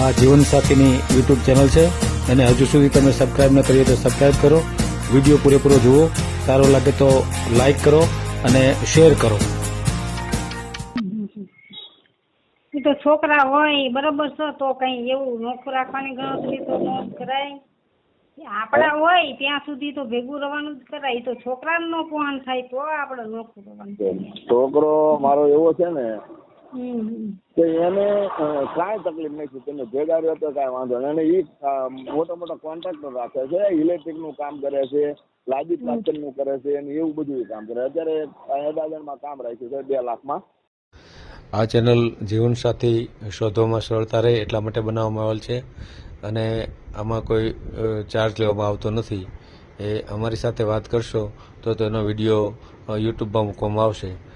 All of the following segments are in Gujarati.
આ જીવનસાથીની યુટ્યુબ ચેનલ છે. અને હજુ સુધી તમે સબસ્ક્રાઈબ ન કરીએ તો સબસ્ક્રાઇબ કરો. વીડિયો પૂરેપૂરો જુઓ. સારો લાગે તો લાઈક કરો અને શેર કરો. એ તો છોકરા હોય બરોબર છે તો કઈ એવું નોખું રાખવાની ગણતરી તો ન કરાય. આપડા હોય ત્યાં સુધી તો ભેગું રહેવાનું જ કરાય. એ તો છોકરા નો પોહન થાય તો આપણે નોખું રહેવાનું. છોકરો મારો એવો છે ને હમ હમ. કે એને કાંઈ તકલીફ નથી તમે ભેગા રહ્યો તો કાંઈ વાંધો નહીં. અને એ મોટા મોટા કોન્ટ્રાક્ટર રાખે છે. ઇલેક્ટ્રિકનું કામ કરે છે લાદી પ્લાસ્ટર કરે છે અને એવું બધું કામ કરે અત્યારે અડાજણમાં કામ રાખ્યું છે બે લાખમાં. આ ચેનલ જીવનસાથી શોધવામાં સરળતા રહે એટલા માટે બનાવવામાં આવેલ છે. અને આમાં કોઈ ચાર્જ લેવામાં આવતો નથી. એ અમારી સાથે વાત કરશો તો તેનો વીડિયો યુટ્યુબમાં મૂકવામાં આવશે.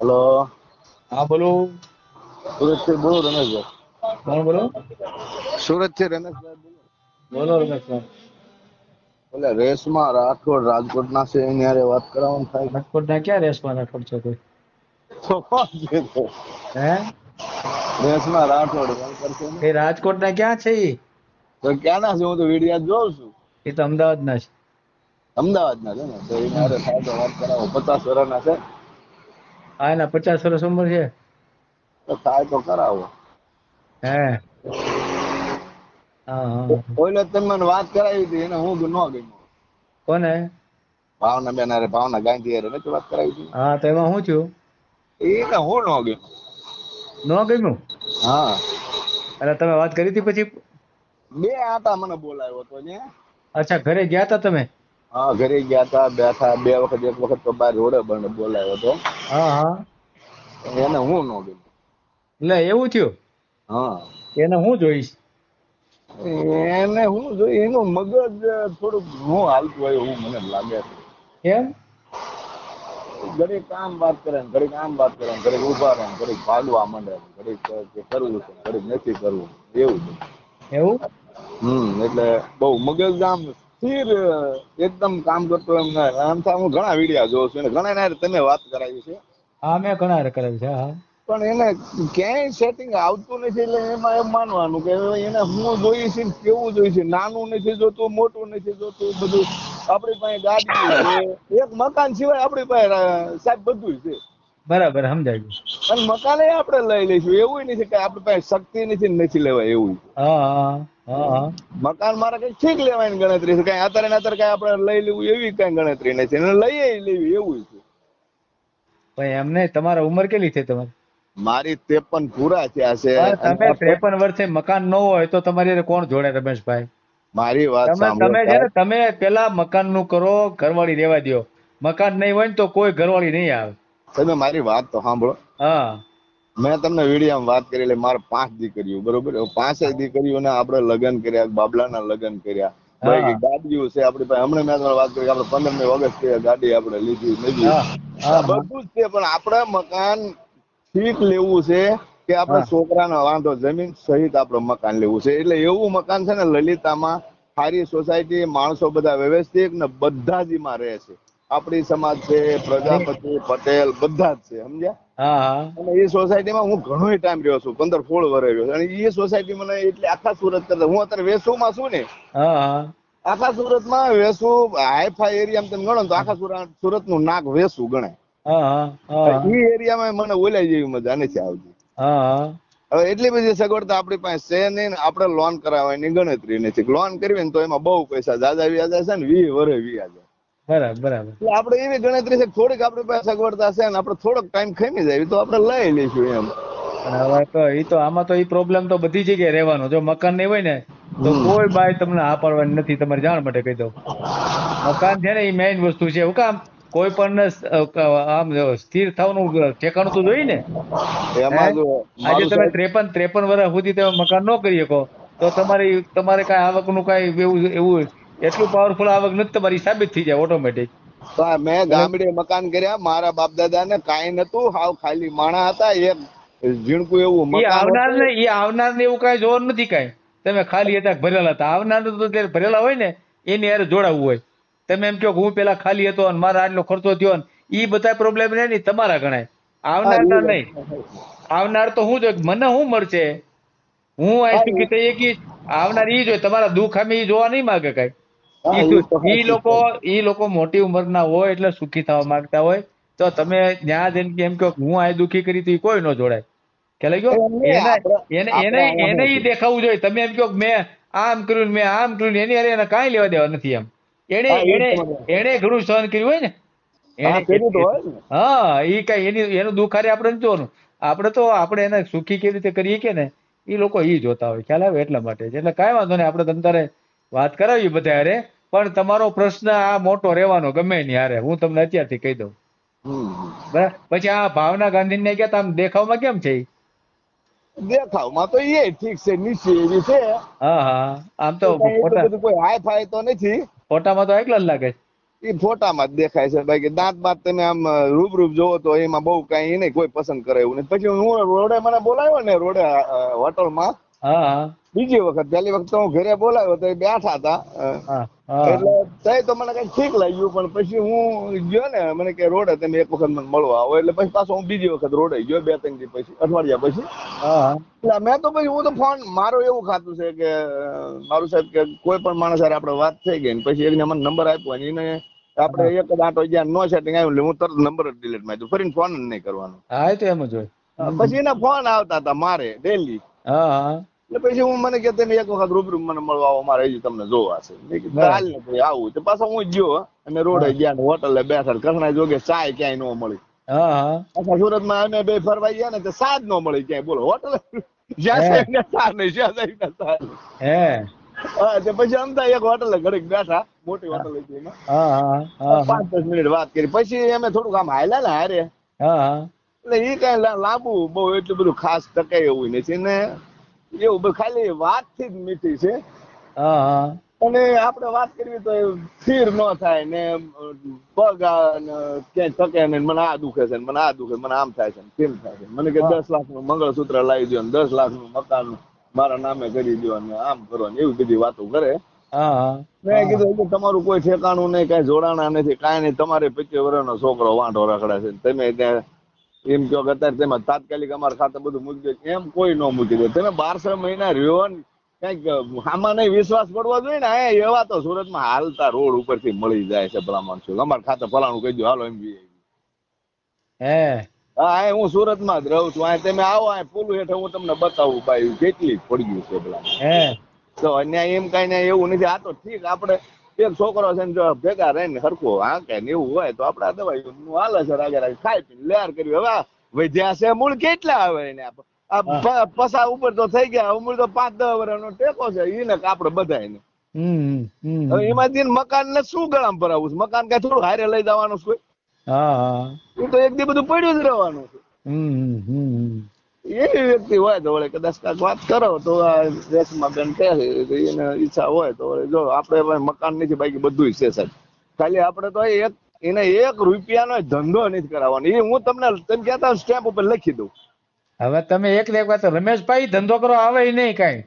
હલો. હા બોલો. સુરતથી બોલો રમેશભાઈ. કોણ બોલો? સુરતથી રમેશભાઈ બોલો. બોલો રમેશભાઈ. એટલે રેસમાં રાઠોડ રાજકોટ ના છે એની હારે વાત કરાવવાનું થાય. રાજકોટના ક્યાં રેસમાં રાઠોડ છે કોઈ? હે? રેસમાં રાઠોડ વાત કરશે ને. એ ક્યાં છે ઈ? તો ક્યાંના છે? હું તો વિડિયા જોઉં છું. એ તો અમદાવાદ ના છે. અમદાવાદના છે ને? તો એ મારે સાહેબ વાત કરાવો. પચાસ વર્ષના છે. હા એના પચાસ વર્ષ ઉંમર છે. તો થાય તો કરાવો. હે. ઓલે તમે મને વાત કરાવી હતી એને હું ન ગમ્યો. કોને? ભાવના બેન અરે ભાવના ગાંધી અરે નથી વાત કરાવી હતી. હા તો એમાં હું છું? એને હું ન ગમ્યો. ન ગમ્યું? હા. અરે તમે વાત કરી હતી પછી? બે આતા મને બોલાવ્યો હતો ને. અચ્છા ઘરે ગયા હતા તમે? હા ઘરે ગયા હતા બેઠા બે વખત એક વખત તો બાર રોડે બંધ બોલાયો હતો. હા હા. એને હું નો ગમ્યું? એટલે એવું થયું? હા. એને હું જોઈશ? એને હું જોઈ એનું મગજ થોડુંક હું હાલતું હોય એવું મને લાગે છે. કેમ ઘડીક કામ વાત કરે ને ઘડીક આમ વાત કરે ને ઘડીક ઊભા રહે ને ઘડીક ભાગવા માંડે ઘડીક કરવું છે ઘડીક નથી કરવું એવું એવું? હમ એટલે બહુ મગજ આમ સ્થિર એકદમ કામ કરતો એમ ના આમ તો હું ઘણા વિડિયા જોઉં છું. અને ઘણા ના તમે વાત કરાવી છે. હા મેં ઘણા કરેલ છે હા પણ એને ક્યાંય સેટિંગ આવતું નથી એટલે એમાં એમ માનવાનું કે એને હું જોઈએ છે કેવું જોઈએ છે? નાનું નથી જોતું મોટું નથી જોતું બધું આપણી પાસે ગાડી છે. એક મકાન સિવાય આપણી પાસે સાહેબ બધું છે. બરાબર સમજાય ગયું. અને મકાન આપણે લઈ લઈશું. એવું નથી કે આપણી પાસે શક્તિ નથી નથી લેવાય એવું. હા. મકાન મારે કઈ ઠીક લેવાની ગણતરી છે. કઈ અત્યારે અત્યારે કઈ આપણે લઈ લેવું એવી કઈ ગણતરી નથી. એને લઈએ લેવી એવું છે. ભાઈ એમને તમારા ઉંમર કેટલી છે તમારી? મારી ત્રેપન પૂરા થયા છે. તમે ત્રેપન વર્ષે મકાન ન હોય તો તમારી કોણ જોડે રમેશભાઈ? મારી વાત તમે છે ને તમે પેલા મકાનનું કરો ઘરવાળી રેવા દો મકાન નહીં હોય ને તો કોઈ ઘરવાળી નહીં આવે. તમે મારી વાત તો સાંભળો. હા. મેં તમને વિડીયોમાં વાત કરી એટલે મારે પાંચ દીકરીઓ બરોબર? પાંચ દીકરીઓને આપણે લગ્ન કર્યા બાબલાના લગ્ન કર્યા. ગાડીઓ છે આપણી પાસે. હમણાં મેં વાત કરી આપણે પંદરમી ઓગસ્ટ ગાડી આપણે લીધી બધું જ છે પણ આપણે મકાન ઠીક લેવું છે કે આપણે છોકરાનો વાંધો જમીન સહિત આપણે મકાન લેવું છે. એટલે એવું મકાન છે ને લલિતામાં સારી સોસાયટી માણસો બધા વ્યવસ્થિત ને બધા જ એમાં રહે છે. આપણી સમાજ છે પ્રજાપતિ પટેલ બધા જ છે. સમજ્યા? અને એ સોસાયટીમાં હું ઘણો ટાઈમ રહ્યો છું પંદર સોળ વર્ષ રહ્યો અને એ સોસાયટી મને એટલે આખા સુરત કરતા હું અત્યારે વેસુમાં છું ને. આખા સુરતમાં વેસુ હાઈફાઈ એરિયામાં તમે ગણો તો આખા સુરતનું નાક વેસુ ગણાય. એ એરિયામાં મને ઓલાઈ જેવી મજા નથી આવતી. હવે એટલી બધી સગવડતા આપણી પાસે છે નહીં ને આપણે લોન કરાવવાની ગણતરી નથી. લોન કરવી ને તો એમાં બહુ પૈસા દાદા વ્યાજા છે ને વી વરે વ્યાજ. બરાબર બરાબર. એટલે આપણે એવી ગણતરી છે થોડીક આપણી પાસે સગવડતા છે ને આપણે થોડોક ટાઈમ ખમી જાય તો આપણે લઈ લઈશું એમ. અને હવે તો એ તો આમાં તો એ પ્રોબ્લેમ તો બધી જગ્યાએ રહેવાનો. જો મકાન નહીં હોય ને તો કોઈ બાય તમને હા પાડવાની નથી તમારે જાણ માટે કહી દઉં. મકાન છે ને એ મેઇન વસ્તુ છે. હું કામ કોઈ પણ આમ સ્થિર થવાનું ઠેકાણું તો જોઈએ ને. આજે તમે ત્રેપન ત્રેપન વર્ષ સુધી તમે મકાન ન કરી શકો તો તમારી તમારે કઈ આવકનું કઈ એવું એવું એટલું પાવરફુલ આવક નથી તમારી સાબિત થઈ જાય ઓટોમેટિક તો મેં ગામડે મકાન કર્યા મારા બાપ દાદા ને કાંઈ નતું હાવ ખાલી માણા હતા એક ઝીણકું એવું આવનાર. ને એ આવનાર ને એવું કઈ જોવાનું નથી કઈ. તમે ખાલી હતા ભરેલા હતા. આવનાર તો ભરેલા હોય ને એની યાર જોડાવવું હોય. તમે એમ કહો કે હું પેલા ખાલી હતો અને મારા આટલો ખર્ચો થયો ને એ બધા પ્રોબ્લેમ ને નહીં તમારા ગણાય. આવનાર ના નહીં. આવનાર તો હું જો મને શું મળશે? હું આઈ ચૂકી થઈ કે આવનાર એ જોઈએ તમારા દુઃખ અમે એ જોવા નહીં માગે કઈ. ઈ એ લોકો ઈ લોકો મોટી ઉંમરના હોય એટલે સુખી થવા માંગતા હોય. તો તમે ત્યાં જઈને કે એમ કહો કે હું આ દુખી કરી તો કોઈ ન જોડાય. ખ્યાલ ગયો? એને એને એને એને ઈ દેખાવું જોઈએ. તમે એમ કહો મેં આમ કર્યું મેં આમ કર્યું એની અરે એને કાંઈ લેવા દેવા નથી એમ. એને એને એને ઘણું સહન કર્યું હોય ને. હા, કર્યું તો હોય ને. હા ઈ કઈ એની એનું દુઃખ હારે આપણે જોવાનું. આપણે તો આપણે એને સુખી કેવી રીતે કરીએ કે ને? એ લોકો ઈ જોતા હોય. ખ્યાલ આવે એટલા માટે. એટલે કાંઈ વાંધો નહીં. આપણે તમ તારે વાત કરાવી બધા અરે પણ તમારો પ્રશ્ન આ મોટો રહેવાનો ગમે નહીં હારે. હું તમને અત્યારથી કહી દઉં. બરાબર? પછી આ ભાવના ગાંધી ને ગયા દેખાવમાં કેમ છે દેખાવમાં તો એ ઠીક છે નીચે એવી છે. હા હા. આમ તો ફોટા કોઈ હાઈ ફાઈ તો નથી. ફોટામાં તો એકલા જ લાગે છે. એ ફોટામાં જ દેખાય છે બાકી દાંત બાત તમે આમ રૂબરૂપ જોવો તો એમાં બહુ કઈ નહીં કોઈ પસંદ કરે એવું નથી. પછી હું રોડે મને બોલાવ્યો ને રોડે હોટલમાં. હા બીજી વખત પહેલી વખત તો હું ઘરે બોલાવ્યો તો એ બેઠા હતા. એટલે તઈ તો મને કઈ ઠીક લાગ્યું પણ પછી હું ગયો ને મને કે રોડે તમે એક વખત મને મળવા આવો. એટલે પછી પાછો હું બીજી વખત રોડે ગયો બે ત્રણ દી પછી અઠવાડિયા પછી. એટલે મેં તો પછી હું તો ફોન મારું એવું ખાતું છે કે મારું સાહેબ કે કોઈ પણ માણસ આપણે વાત થઈ ગઈ ને પછી એકને મને નંબર આપ્યો અને એને આપણે એક જ આંટો જ્યાં નો સેટિંગ આવ્યું એટલે હું તરત નંબર જ ડિલીટ મારી દઉં ફરીને ફોન જ નહીં કરવાનો. હા તો એમ જ હોય. પછી એના ફોન આવતા હતા મારે ડેલી હા. એટલે પછી હું મને કે તમે એક વખત રૂબરૂ મને મળવા આવો મારે હજી તમને જોવા છે. મેં કીધું હાલ ને ભાઈ આવું. તો પાછો હું ગયો અને રોડે ગયા ને હોટલે બેઠા કસણા જોગે ચાય ક્યાંય ન મળી. હા હા. પાછા સુરતમાં અમે બે ફરવા ગયા ને તો સાજ ન મળી ક્યાંય. બોલો હોટલ? જ્યાં સાહેબ ને ચા નહીં જ્યાં સાહેબ ને ચા હે. હા તો પછી અમતા એક હોટલ ઘડીક બેઠા મોટી હોટલ હતી એમાં. પાંચ દસ મિનિટ વાત કરી. પછી અમે થોડુંક આમ હાલ્યા ને હારે. હા. એટલે એ કઈ લાંબુ બહુ એટલું બધું ખાસ ટકાય એવું નથી ને એવું બધું ખાલી વાતથી જ મીઠી છે. અને આપણે વાત કરવી તો સ્થિર ન થાય ને પગ ક્યાંય થકે ને મને આ દુખે છે મને આ દુખે મને આમ થાય છે તેમ થાય છે મને કે દસ લાખનું મંગળસૂત્ર લાવી દો ને દસ લાખનું મકાન મારા નામે કરી દો ને આમ કરો ને એવી બધી વાતો કરે. મેં કીધું કે તમારું કોઈ ઠેકાણું નહીં કઈ જોડાણા નથી કાંઈ નહીં. તમારે પચીસ વર્ષનો છોકરો વાંઢો રખડે છે તમે ત્યાં એમ કયો કે અત્યારે તેમાં તાત્કાલિક અમારા ખાતે બધું મૂકી દે. એમ કોઈ ન મૂકી દે. તમે બારસો મહિના રહ્યો કંઈક આમાં નહીં વિશ્વાસ પડવો જોઈએ ને? એવા તો સુરતમાં હાલતા રોડ ઉપરથી મળી જાય છે ભલા માણસો અમારા ખાતે ફલાણું કહી દો હાલો એમ બી હે? હા હું સુરતમાં જ રહું છું. અહીં તમે આવો અહીં પુલ હેઠળ હું તમને બતાવું ભાઈ કેટલી પડ્યું છે ભલા હે? તો અન્યાય એમ કઈ એવું નથી. આ તો ઠીક આપણે એક છોકરો છે ને જો ભેગા રહીને હરખો હા કે ને એવું હોય તો આપડા દવાઈ હાલે છે રાગે રાગે ખાઈ પીને લેર કરી હવે આ વૈદ્યા છે મૂળ કેટલા આવે એને? પસા ઉપર તો થઈ ગયા ઉમર તો પાંચ દસ વર્ષનો ટેકો છે એને કે બધા એને હવે એમાંથી મકાન ને શું ગળામ ભરાવું છે? મકાન કઈ થોડું હારે લઈ જવાનું છે હા હા. એ તો એક દી બધું પડ્યું જ રહેવાનું છે. હમ હમ. એવી વ્યક્તિ હોય તો વળી કદાચ કાંઈક વાત કરો તો આ રેશમા બેન કહે છે એને ઈચ્છા હોય તો વળે જો આપણે મકાન નથી બાકી બધું છે સાહેબ. ખાલી આપણે તો એક એને એક રૂપિયાનો ધંધો નથી કરાવવાનો. એ હું તમને તમે કહેતા સ્ટેમ્પ ઉપર લખી દઉં. હવે તમે એક ને એક વાત રમેશભાઈ ધંધો કરવા આવે નહીં કાંઈ?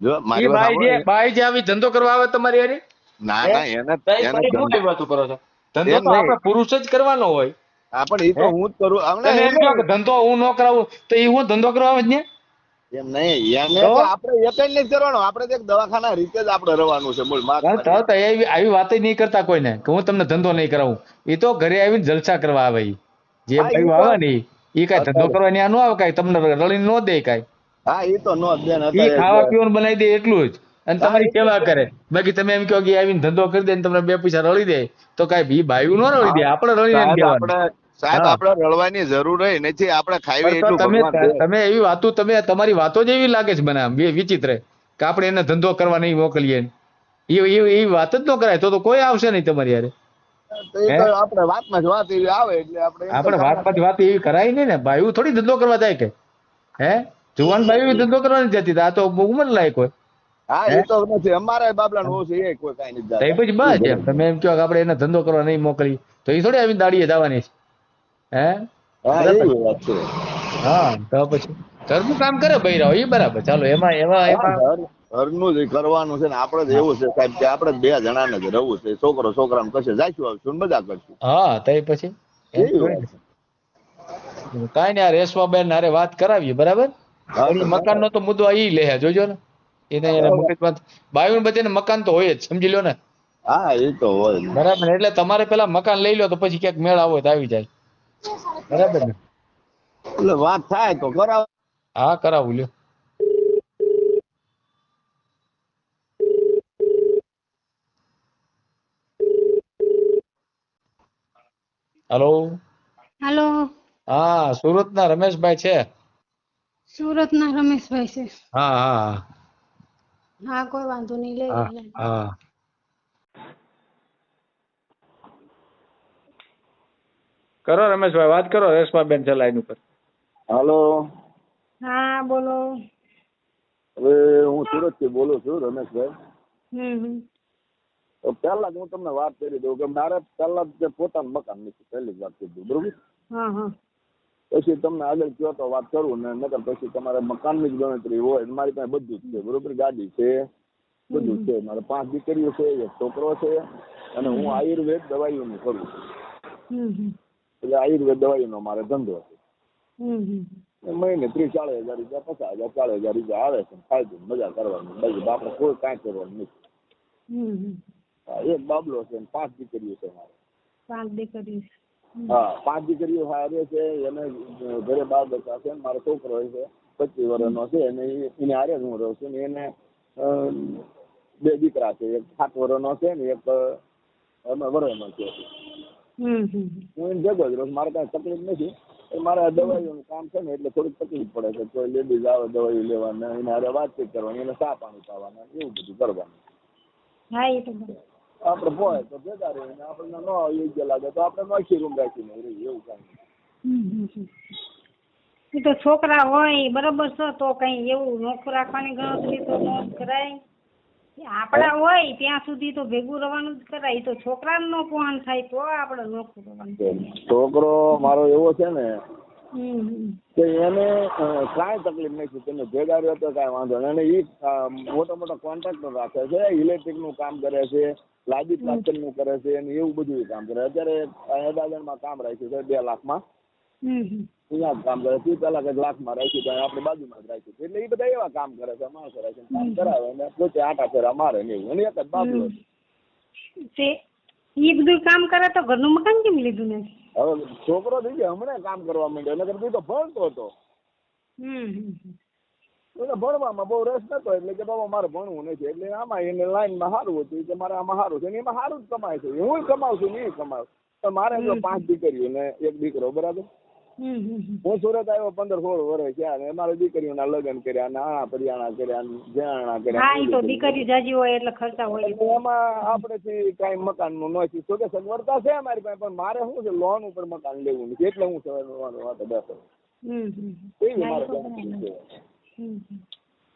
જો મારી વાત ભાઈ. જે આવી ધંધો કરવા આવે તમારી હારે? ના ના એને એને ધંધો- કરો છો? ધંધો તો આપણે પુરુષ જ કરવાનો હોય. હા પણ એ તો હું? જ કરું. આમને એમ કહો કે ધંધો હું ન કરાવું તો એ હું ધંધો કરવા જ ને? એમ નહીં એને આપણે એક જ નહીં કરવાનો આપણે તો એક દવાખાના રીતે જ આપણે રહેવાનું છે બોલ આવી વાત નહીં કરતા કોઈને કે હું તમને ધંધો નહીં કરાવું. એ તો ઘરે આવીને જલસા કરવા આવે જે ભાઈ આવે ને એ કઈ ધંધો કરવા ન્યા ન આવે કઈ તમને રળીને ન દે કઈ. હા એ તો ન દે ઈ ખાવા પીવાનું બનાવી દે એટલું જ. અને તમારી સેવા કરે. બાકી તમે એમ કહો કે આવીને ધંધો કરી દે ને તમને બે પૈસા રળી દે તો કઈ ભી ભાઈ ન રળી દે આપણે રળી આપણે સાહેબ આપણે રડવાની જરૂર ય નથી આપણે ખાવી એટલું તમે તમે એવી વાતો તમે તમારી વાતો જ એવી લાગે છે મને આમ, વિચિત્ર કે આપણે એને ધંધો કરવા નહીં મોકલીએ. એ એ વાત જ ન કરાય તો તો કોઈ આવશે નહીં તમારી યારે આપણે વાતમાં જ વાત એવી આવે એટલે આપણે આપણે વાત એવી કરાય નહીં ને. ભાઈ થોડી ધંધો કરવા જાય કે? હે? જુવાન ભાઈ એવી ધંધો કરવા નથી જતી આ તો ઉંમર લાયક હોય. હા એ તો નથી અમારે બાબલા નું છે એ કોઈ કાંઈ નથી પછી બસ તમે એમ કહો કે આપણે એને ધંધો કરવા નહીં મોકલી તો એ થોડી આવીને દાડીએ જવાની છે. હે? હા તો પછી ઘરનું કામ કરે બૈરાઓ એ બરાબર. ચાલો એમાં એમાં એમાં ઘર- ઘરનું જ કરવાનું છે ને આપણે જ એવું છે સાહેબ કે આપણે બે જણાને જ રહેવું છે. છોકરો છોકરાને કશે જાઈશું આવશું કરશું? હા તો પછી. કાંઈ આ રેશમાબેન હારે વાત કરાવીએ બરાબર? મકાન નો તો મુદ્દો ઈ લે જોજો ને. એને એને મગજમાં બાયું બધાને મકાન તો હોય જ સમજી લો ને. હા એ તો હોય બરાબર એટલે તમારે પેલા મકાન લઈ લો તો પછી ક્યાંક મેળ આવો તો આવી જાય. બરાબર ને? એટલે વાત થાય તો કરાવ. હા કરાવું લ્યો. હેલો? હેલો. હા સુરતના રમેશભાઈ છે? સુરત ના રમેશભાઈ છે. હા હા હા. કોઈ વાંધો નહીં લે. હા. કરો રમેશભાઈ વાત કરો રેશમાબેન છે લાઈન ઉપર. હાલો. હા બોલો. હવે હું સુરતથી બોલું છું રમેશભાઈ. પહેલા જ હું તમને વાત કરી દઉં કે મારે પહેલા જ પોતાનું મકાન નથી પહેલી જ વાત કીધું બરોબર? હા હા. પછી તમને આગળ કયો તો વાત કરું ને નકર પછી તમારે મકાનની જ ગણતરી હોય મારી પાસે બધું જ છે બરોબર? ગાડી છે બધું જ છે. મારે પાંચ દીકરીઓ છે એક છોકરો છે અને હું આયુર્વેદ દવાઈઓનું કરું છું. હમ હમ. એટલે આયુર્વેદ દવાઈનો મારે ધંધો છે. મહિને ત્રીસ ચાલીસ હજાર રૂપિયા પચાસ હજાર ચાલીસ હજાર રૂપિયા આવે છે ફાયદો મજા કરવાની. બાકી આપણે કોઈ કાંઈ કરવાનું નથી. એક બાબલો છે પાંચ દીકરીઓ છે મારે. પાંચ દીકરીઓ. હા પાંચ દીકરીઓ હારે છે એને ઘરે બાર બચ્ચા છે મારો છોકરો છે પચીસ વર્ષનો છે અને એને હારે જ હું રહું છું ને એને બે દીકરા છે એક સાત વર્ષનો છે ને એક વર્ષનો છે. હું એમ ભેગો જ મારે કાંઈ તકલીફ નથી મારે દવાઈઓનું કામ છે ને એટલે થોડીક તકલીફ પડે છે. કોઈ લેડીઝ આવે દવાઈ લેવાના એને હારે વાતચીત કરવાની એને સા પાણી પાવાના એવું બધું કરવાનું. હા એ તો બરાબર. આપણે પોય તો ભેગા રહીને આપણને ન યોગ્ય લાગે તો આપણે નોખી રૂમ રાખીને રહીએ એવું કાંઈ તો છોકરા હોય બરાબર છે તો કઈ એવું નોખું રાખવાની ગણતરી તો ન કરાય. આપણા હોય ત્યાં સુધી તો ભેગું રવાનું જ કરાય. તો છોકરાને નો પોહાણ થાય તો આપણે નોખું રવાનું છોકરો મારો એવો છે ને કે એને કાંઈ તકલીફ નથી. તમે ભેગા રહ્યો તો કાંઈ વાંધો નહીં. અને એ મોટો મોટો કોન્ટ્રાક્ટર રાખે છે ઇલેક્ટ્રિકનું કામ કરે છે લાદી પ્લાસ્ટરનું કરે છે અને એવું બધું કામ કરે અત્યારે અડાજણમાં કામ રાખ્યું છે બે લાખમાં. હમ. અહીંયા કામ કરે છે. પેલા કંઈક લાખમાં રાખ્યું ત્યાં આપણે બાજુમાં જ રાખ્યું એટલે એ બધા એવા કામ કરે છે. માણસો રાખે કામ કરાવે અને પોતે આટા ફેરા મારે ને એવું. અને એક જ બાબલો છે. એ બધું કામ કરે તો ઘરનું મકાન કેમ લીધું ને હવે છોકરો થઈ ગયો હમણાં કામ કરવા માંડ્યો. નકર તું તો ભણતો હતો. એને ભણવામાં બહુ રસ નતો. એટલે કે બાબા મારે ભણવું નથી. એટલે આમાં એને લાઈનમાં સારું હતું. કે મારે આમાં સારું છે ને એમાં સારું જ કમાય છે. હું કમાઉં છું ને કમાવું. પણ મારે જો પાંચ દીકરીઓ ને એક દીકરો બરાબર. હું સુરત આવ્યો પંદર સોળ વર્ષ થયા ને મારે દીકરીઓના લગ્ન કર્યા ને આણા પરિયાણા કર્યા ને જ્યાણા કર્યા. હા તો દીકરી જાજી હોય એટલે ખર્ચા હોય. એમાં કઈ મકાનનું નથી. તો કે સગવડતા છે અમારી પાસે પણ મારે શું છે લોન ઉપર મકાન લેવું નથી. એટલે હું સવાર વાતો બેસો હમ હમ. એવી મારે. છે?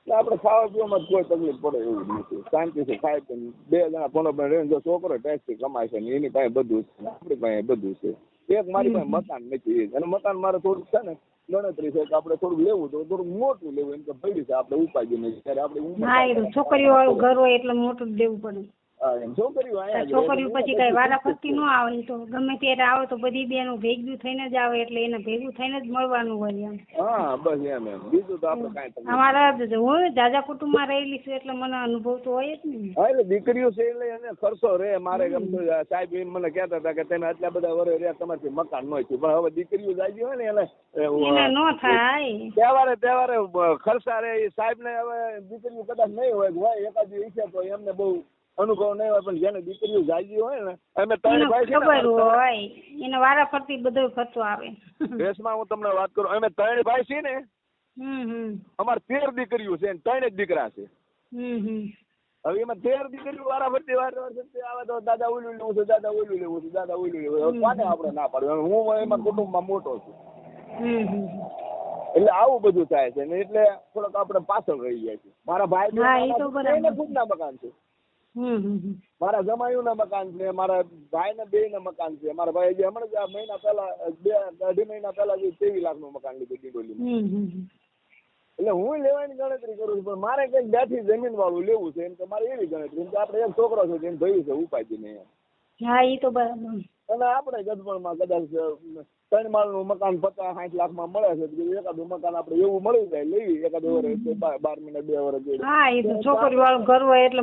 આપણે ખાવા પીવામાં કોઈ તકલીફ પડે એવું નથી. નથી શાંતિથી ખાય છે બે જણા રહીને જો છોકરો ટેક્સી કમાય છે ને એની પાસે બધું છે. ને આપણી પાસે બધું છે. એક મારી પાસે મકાન નથી. અને મકાન મારે થોડુંક છે ને ગણતરી છે કે આપણે થોડુંક લેવું તો થોડું મોટું લેવું. એમ કે ભાઈ છે આપણે ઉપાડી નહીં. ત્યારે આપણે છોકરીઓ વાળું ઘર હોય એટલે મોટું જ લેવું પડે. છોકરીઓ પછી કઈ વારા ફરતી ન આવે તો. ગમે ત્યારે આવે તો બધી બેનો ભેગું થઈને જ આવે એટલે એને ભેગું થઈને જ મળવાનું હોય એમ. હા બસ એમ એમ. બીજું તો આપણે કઈ અમારા હું જાજા કુટુંબમાં રહેલી છું એટલે મને અનુભવ તો હોય જ ને. હા એટલે દીકરીઓ છે એટલે એને ખર્ચો રે મારે ગમતું સાહેબ એમ મને કહેતા હતા કે તમે આટલા બધા વરે રહ્યા તમારથી મકાન ન થયું પણ હવે દીકરીઓ જાય હોય ને એને ન થાય. તહેવારે તહેવારે ખર્ચા રે સાહેબ ને હવે દીકરીઓ કદાચ નહીં હોય હોય એકાદ ઈચ્છે તો એમને બહુ અનુભવ નહીં હોય પણ જેને દીકરીઓ જાજી હોય ને અમે એને ત્રણ ભાઈ છે ખબર હોય એને વારા ફરતી બધો ખર્ચો આવે. દેશમાં હું તમને વાત કરું અમે ત્રણ ભાઈ છીએ ને અમારે તેર દીકરીઓ છે ત્રણ જ દીકરા છે. હવે એમાં તેર દીકરીઓ વારા ફરતી વાર આવે તો દાદા ઓલું લેવું છે દાદા ઓલું લેવું છે દાદા ઓલું લેવું છે. કોને આપણે ના પાડવું? હું એમાં કુટુંબમાં મોટો છું. એટલે આવું બધું થાય છે ને એટલે થોડોક આપણે પાછળ રહી જાય છે મારા ભાઈ બરાબર. બેયને મકાન છે. હમ હમ ના મારા મકાન છે મારા ભાઈને બે ના મકાન છે. મારા ભાઈ હમણાં જ આ મહિના પહેલા બે અઢી મહિના પહેલા જે ત્રેવીસ લાખનું મકાન લીધું હમ. એટલે હું લેવાની ગણતરી કરું છું પણ મારે કંઈક બેઠી જમીન વાળું લેવું છે એમ કે મારે એવી ગણતરી એમ કે આપણે એક છોકરો છે જેને ભયું છે ઉપાય નહીં હા એ તો બરાબર. અને આપણે ગઢપણમાં કદાચ ત્રણ માળનું મકાન પચાસ સાઠ લાખમાં મળે છે એકાદ મકાન આપણે એવું મળી જાય લેવી એકાદ વર્ષ બાર મહિના બે વર્ષ હા એ તો છોકરી વાળું ઘર હોય એટલે